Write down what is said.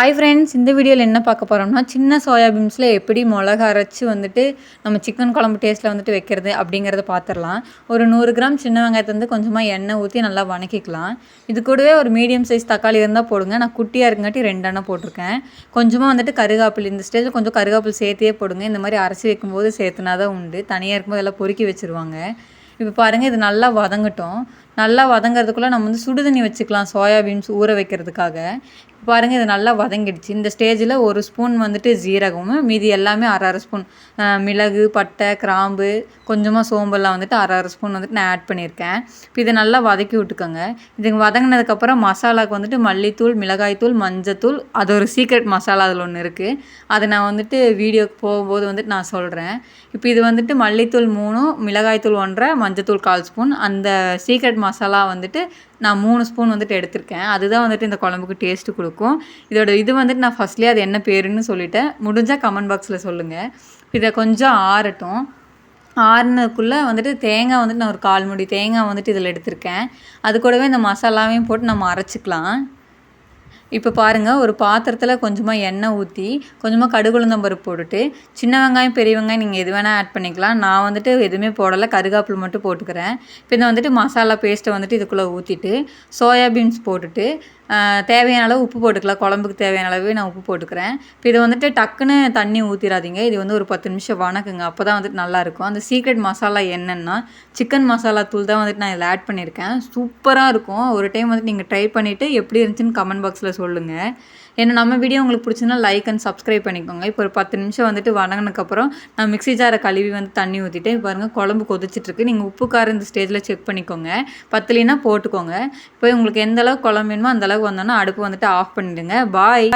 Hi friends இந்த வீடியோவில் என்ன பார்க்க போகிறோம்னா சின்ன சோயாபீன்ஸில் எப்படி மிளகா அரைச்சி வந்துட்டு நம்ம சிக்கன் குழம்பு டேஸ்ட்டில் வந்துட்டு வைக்கிறது அப்படிங்கிறத பார்த்துடலாம் ஒரு நூறு கிராம் சின்ன வெங்காயத்தை வந்து கொஞ்சமாக எண்ணெய் ஊற்றி நல்லா வணக்கிக்கலாம். இது கூடவே ஒரு மீடியம் சைஸ் தக்காளி இருந்தால் போடுங்க. நான் குட்டியாக இருக்குங்காட்டி ரெண்டு போட்டிருக்கேன். கொஞ்சமாக வந்துட்டு கருகாப்பில் இந்த ஸ்டேஜில் கொஞ்சம் கருகாப்பில் சேர்த்தே போடுங்க. இந்த மாதிரி அரைச்சி வைக்கும்போது சேர்த்துனா தான் உண்டு. தனியாக இருக்கும்போது எல்லாம் பொறுக்கி வச்சுருவாங்க. இப்போ பாருங்கள் இது நல்லா வதங்கட்டும். நல்லா வதங்கிறதுக்குள்ளே நம்ம வந்து சுடுதண்ணி வச்சுக்கலாம் சோயாபீன்ஸ் ஊற வைக்கிறதுக்காக. பாருங்கள் இது நல்லா வதங்கிடுச்சு. இந்த ஸ்டேஜில் ஒரு ஸ்பூன் வந்துட்டு ஜீரகமும் மீதி எல்லாமே அரை அரை ஸ்பூன் மிளகு பட்டை கிராம்பு கொஞ்சமாக சோம்பெல்லாம் வந்துட்டு அரை அரை ஸ்பூன் வந்துட்டு நான் ஆட் பண்ணியிருக்கேன். இப்போ இதை நல்லா வதக்கி விட்டுக்கோங்க. இது வதங்கினதுக்கப்புறம் மசாலாவுக்கு வந்துட்டு மல்லித்தூள் மிளகாய்த்தூள் மஞ்சத்தூள் அது ஒரு சீக்ரெட் மசாலா அதில் ஒன்று இருக்குது அதை நான் வந்துட்டு வீடியோக்கு போகும்போது வந்துட்டு நான் சொல்கிறேன் இப்போ இது வந்துட்டு மல்லித்தூள் மூணும் மிளகாய்த்தூள் ஒன்றரை மஞ்சத்தூள் கால் ஸ்பூன் அந்த சீக்ரெட் மசாலா வந்துட்டு நான் மூணு ஸ்பூன் வந்துட்டு எடுத்திருக்கேன். அதுதான் வந்துட்டு இந்த குழம்புக்கு டேஸ்ட்டு கொடுக்கும். இதோட இது வந்துட்டு நான் ஃபஸ்ட்லேயே அது என்ன பேருன்னு சொல்லிட்டேன். முடிஞ்சால் கமெண்ட் பாக்ஸில் சொல்லுங்கள் இதை கொஞ்சம் ஆறட்டும். ஆறுனதுக்குள்ளே வந்துட்டு தேங்காய் வந்துட்டு நான் ஒரு கால் முடி தேங்காய் வந்துட்டு இதில் எடுத்திருக்கேன். அது கூடவே இந்த மசாலாவையும் போட்டு நம்ம அரைச்சிக்கலாம். இப்போ பாருங்கள் ஒரு பாத்திரத்தில் கொஞ்சமாக எண்ணெய் ஊற்றி கொஞ்சமாக கடுகுளுந்தம் பருப்பு போட்டுட்டு சின்ன வெங்காயம் பெரிய வெங்காயம் நீங்கள் எது வேணால் ஆட் பண்ணிக்கலாம். நான் வந்துட்டு எதுவுமே போடலை கருகாப்பில் மட்டும் போட்டுக்கிறேன். இப்போ இந்த வந்துட்டு மசாலா பேஸ்ட்டை வந்துட்டு இதுக்குள்ளே ஊற்றிட்டு சோயாபீன்ஸ் போட்டுட்டு தேவையான அளவு உப்பு போட்டுக்கலாம். குழம்புக்கு தேவையான அளவு நான் உப்பு போட்டுக்கிறேன். இப்போ இதை வந்துட்டு டக்குன்னு தண்ணி ஊற்றிடாதீங்க இது வந்து ஒரு பத்து நிமிஷம் வணக்குங்க. அப்போ தான் வந்துட்டு நல்லாயிருக்கும் அந்த சீக்ரெட் மசாலா என்னென்னா சிக்கன் மசாலா தூள் தான் வந்துட்டு நான் இதில் ஆட் பண்ணியிருக்கேன். சூப்பராக இருக்கும். ஒரு டைம் வந்துட்டு நீங்கள் ட்ரை பண்ணிவிட்டு எப்படி இருந்துச்சுன்னு கமெண்ட் பாக்ஸில் சொல்லுங்கள் ஏன்னா நம்ம வீடியோ உங்களுக்கு பிடிச்சிருந்தா லைக் அண்ட் சப்ஸ்கிரைப் பண்ணிக்கோங்க. இப்போ ஒரு பத்து நிமிஷம் வந்துட்டு வணங்கினதுக்கப்புறம் நான் மிக்ஸி ஜாரை கழுவி வந்து தண்ணி ஊற்றிட்டு பாருங்கள் குழம்பு கொதிச்சிட்ருக்கு. நீங்கள் உப்பு காரம் இந்த ஸ்டேஜில் செக் பண்ணிக்கோங்க. பத்துலினா போட்டுக்கோங்க. இப்போ உங்களுக்கு எந்த அளவுக்கு குழம்பு வேணுமோ அந்த அளவுக்கு வந்தோன்னா அடுப்பு வந்துட்டு ஆஃப் பண்ணிவிடுங்க பாய்